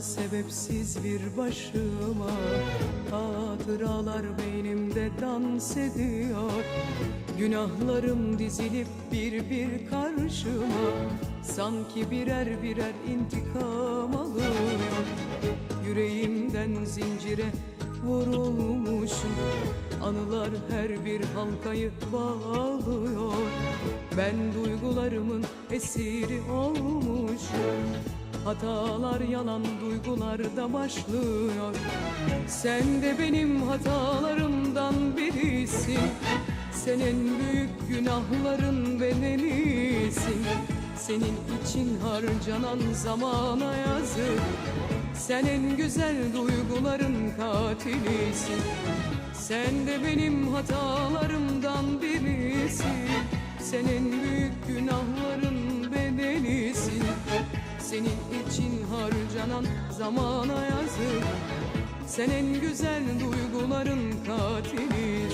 Sebepsiz bir başıma. Hatıralar beynimde dans ediyor. Günahlarım dizilip bir bir karşıma. Sanki birer birer intikam alıyor Yüreğimden zincire vurulmuşum Anılar her bir halkayı bağlıyor Ben duygularımın esiri olmuşum. Hatalar yalan duygularda başlıyor. Sen de benim hatalarımdan birisin. Sen en büyük günahların bedelisin Senin için harcanan zamana yazık. Sen en güzel duyguların katilisin. Sen de benim hatalarımdan senin için harcanan zamana yazık. Sen en güzel duyguların katilisin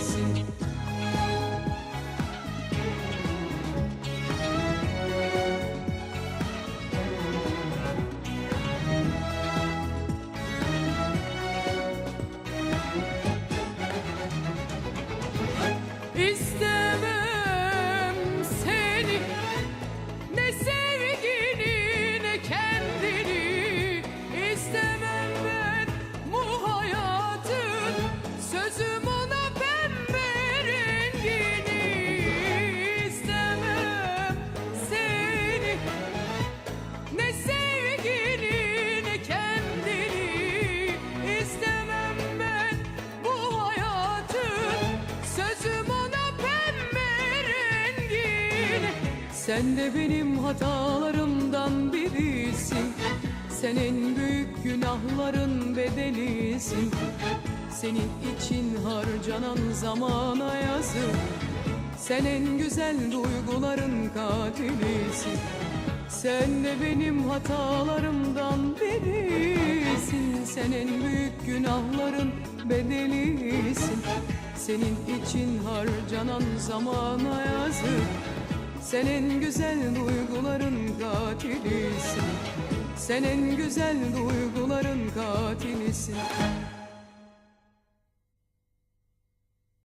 Sen de benim hatalarımdan birisin. Sen en büyük günahların bedelisin. Senin için harcanan zamana yazık. Sen en güzel duyguların katilisin. Sen de benim hatalarımdan birisin. Sen en büyük günahların bedelisin. Senin için harcanan zamana yazık Sen en güzel duyguların katilisin. Sen en güzel duyguların katilisin